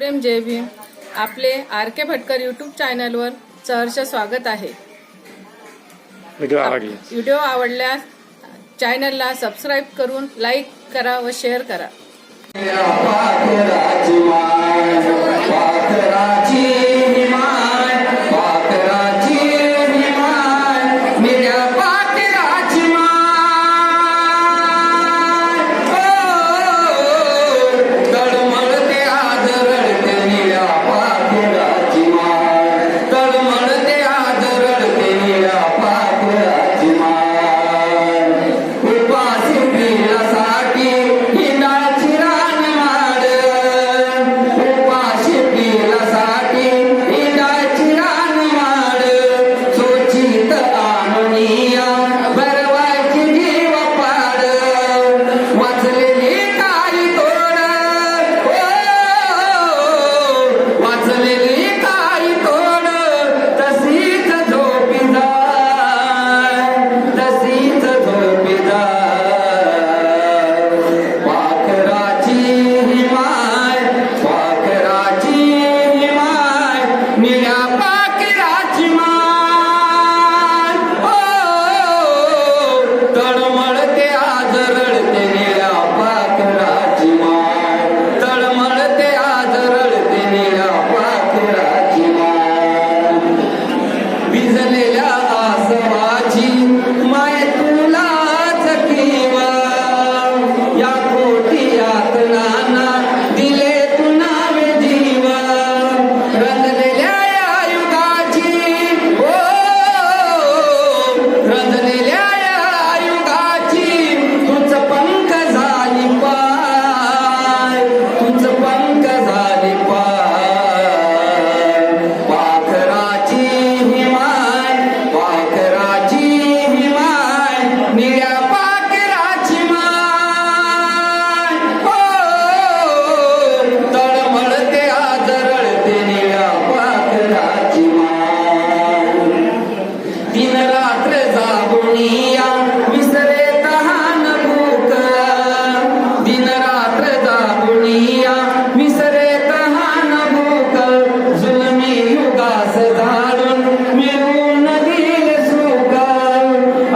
प्रेम जय भीम. आपले R K Bhatkar YouTube channel वर सहर्ष स्वागत आहे. व्हिडिओ आवडल्यास व्हिडिओ आवडल्यास चॅनलला सबस्क्राईब करून लाईक करा व शेअर करा.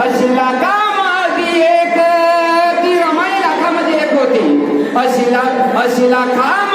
अशिला कामाची एक ती रमाई लाखामध्ये एक होती. अशिला अशिला काम